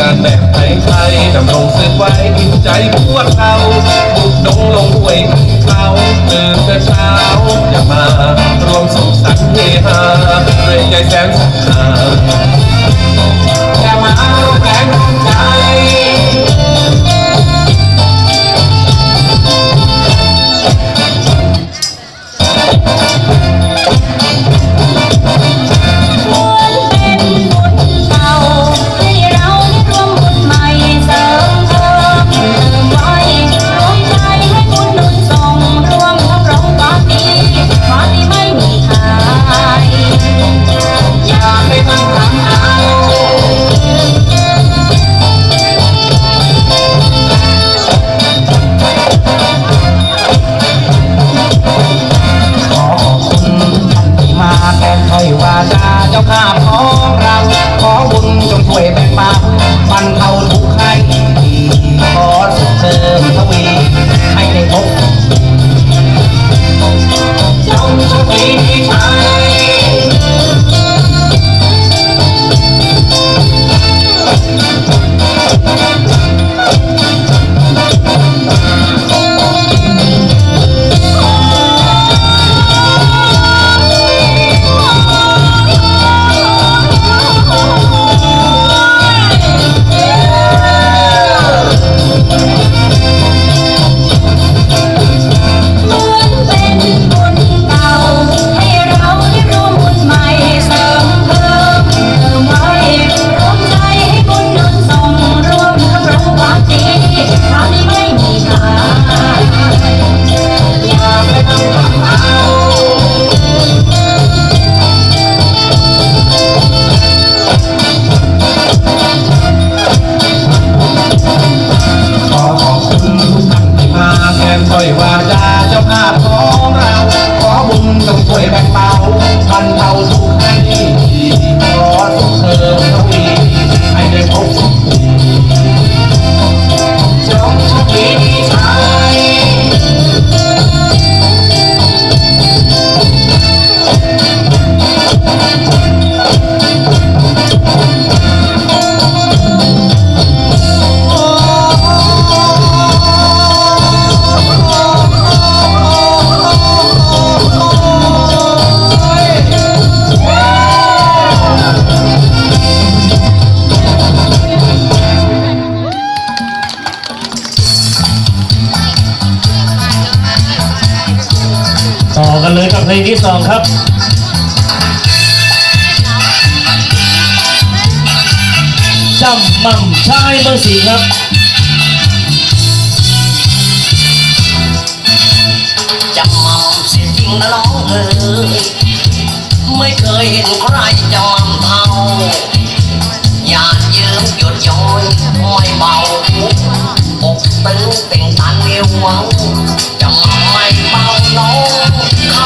การแบบไทยๆดำรงสืบไว้กินใจพวกเราบุกดงลงห้วยขึ้นเขาตื่นแต่เช้าอย่ามารวมสุขสันต์เฮฮาด้วยใจแสนศรัทธาอย่ามารวมแรงใจ จำมั่มชายเบอร์สี่ครับจำมั่มเสียจริงนะน้องเอ๋ยไม่เคยเห็นใครจำมั่มเท่าอยากยืมหยดย้อยไม่เบาอกตึงเต่งตันเอวหวังจำมั่มไม่เบาน้อง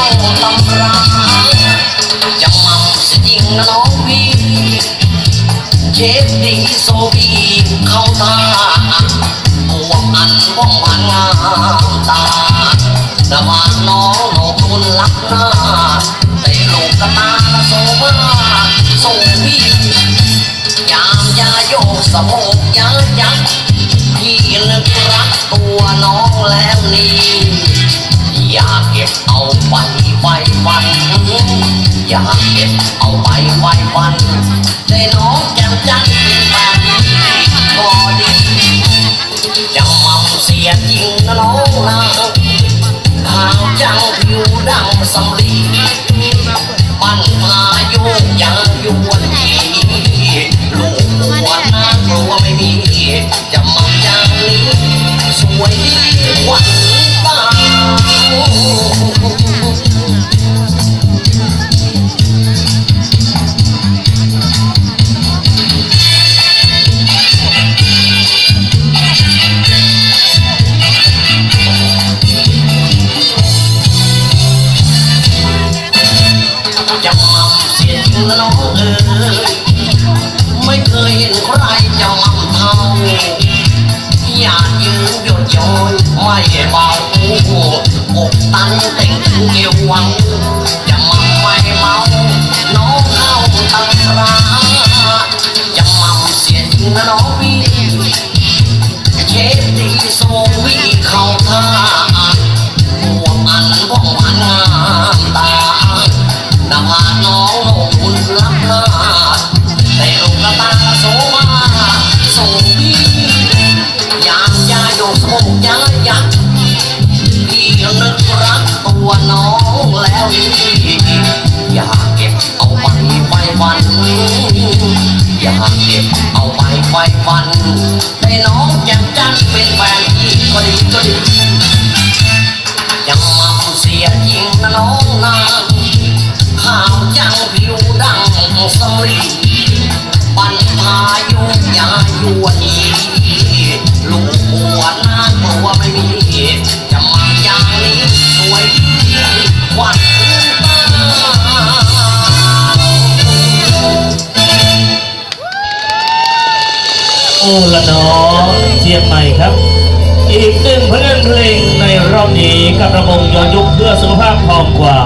แต่ว่าน้องโนคุณรักหน้าแต่ลูกกระตาโซมาโซพี่ยามยาโยกสะโพกยายักพี่นึกรักตัวน้องแล้วนี่อยากเก็บเอาไปไฟฟันอยากเก็บเอาไปไฟฟันแต่น้องแจ่มจันทร์แบบนี้ก็ดีจะเมาเสียจริงนะน้องนะาวจังผิวดำสำลีปันมายุยังอยู่ จำมั่เสียงน้องเอ๋ยไม่เคยเห็นใครจำมั่เท่าอยากยืนหยดจนไม่เบาอกตันแต่งเกี่ยววังจำมั่ไม่เมาน้องเข้าตังราจำมั่เสียงน้องพี่เชฟตีโซวีเข้าท่า วันให้น้องแก้มจันเป็นแฟนพี่ก็ดีก็ดี โอละนอเชียงใหม่ครับ อีกหนึ่งเพลงเพลงในรอบนี้กับระมงย้อนยุคเพื่อสุขภาพทองกว่า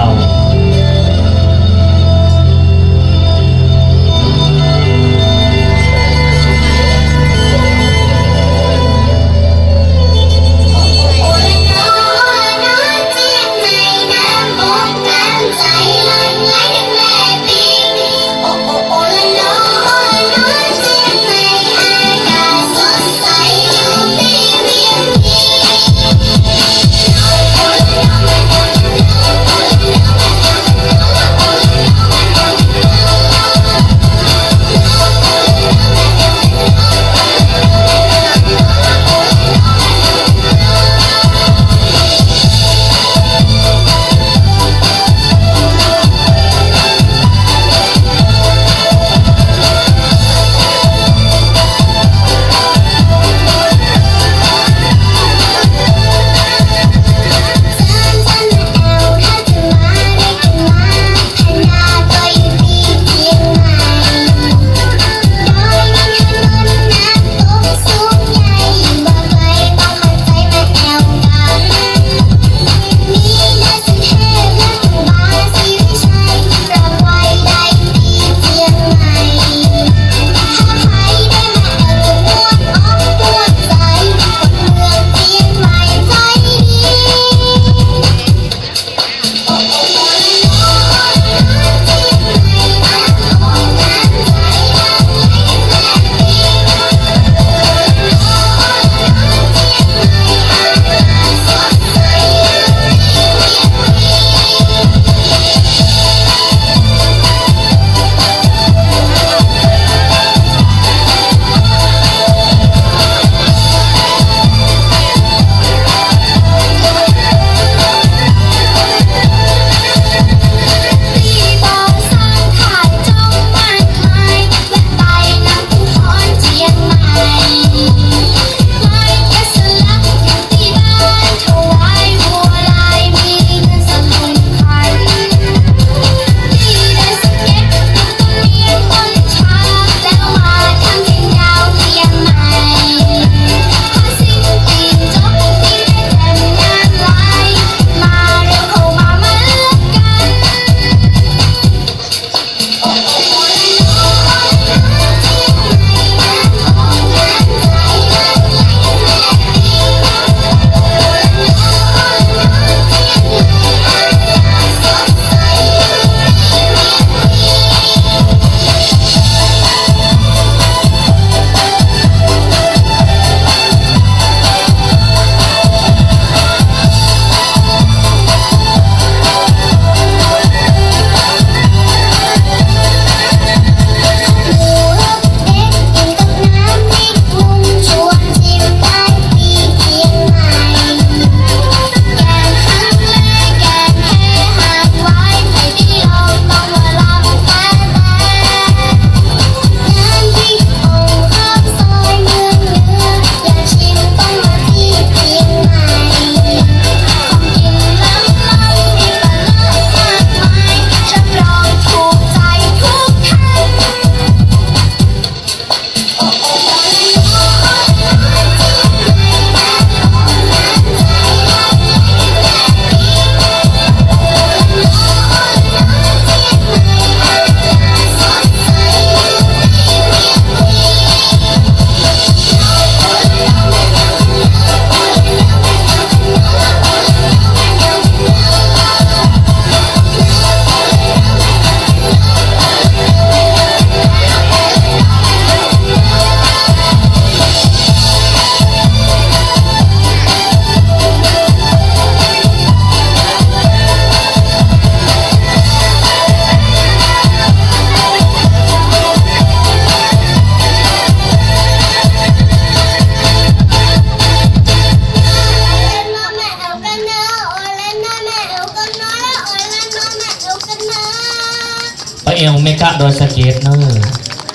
เอลเมกะโดยสเก็ตเนอร์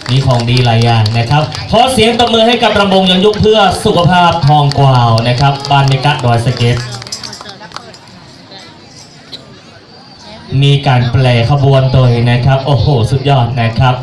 มีของดีหลายอย่างนะครับ ขอเสียงตบมือให้กับรำวงย้อนยุคเพื่อสุขภาพทองกวาวนะครับบ้านเมกะโดยสเก็ต มีการแปลขบวนตัวนะครับ โอ้โห สุดยอดนะครับ